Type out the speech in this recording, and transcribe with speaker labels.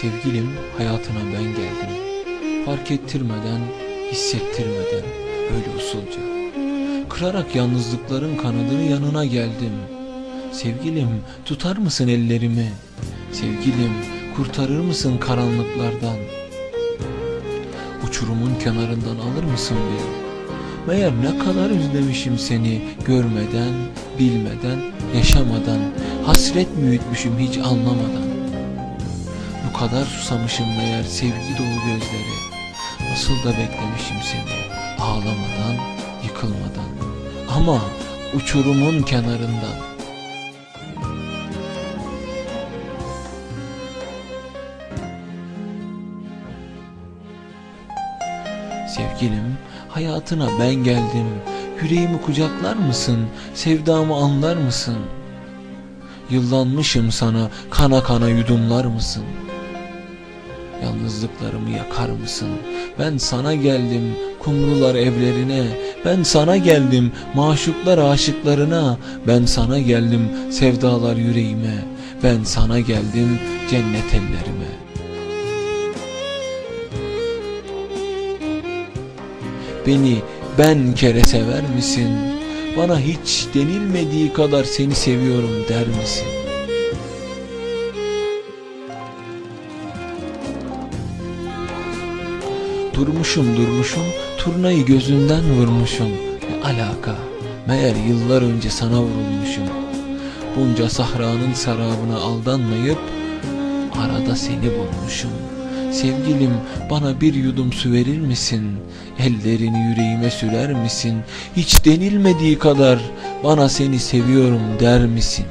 Speaker 1: Sevgilim hayatına ben geldim. Fark ettirmeden, hissettirmeden öyle usulca. Kırarak yalnızlıkların kanadını yanına geldim. Sevgilim tutar mısın ellerimi? Sevgilim kurtarır mısın karanlıklardan? Uçurumun kenarından alır mısın beni? Meğer ne kadar özlemişim seni görmeden, bilmeden, yaşamadan, hasret büyütmüşüm hiç anlamadan. Bu kadar susamışım meğer sevgi dolu gözleri. Nasıl da beklemişim seni ağlamadan, yıkılmadan. Ama uçurumun kenarından. Sevgilim, hayatına ben geldim. Yüreğimi kucaklar mısın? Sevdamı anlar mısın? Yıllanmışım sana, kana kana yudumlar mısın? Yalnızlıklarımı yakar mısın? Ben sana geldim kumrular evlerine. Ben sana geldim maşuklar aşıklarına. Ben sana geldim sevdalar yüreğime. Ben sana geldim cennet ellerime. Beni ben kere sever misin? Bana hiç denilmediği kadar seni seviyorum der misin? Durmuşum durmuşum, turnayı gözünden vurmuşum. Ne alaka? Meğer yıllar önce sana vurulmuşum. Bunca sahranın sarabına aldanmayıp arada seni bulmuşum. Sevgilim bana bir yudum su verir misin? Ellerini yüreğime sürer misin? Hiç denilmediği kadar bana seni seviyorum der misin?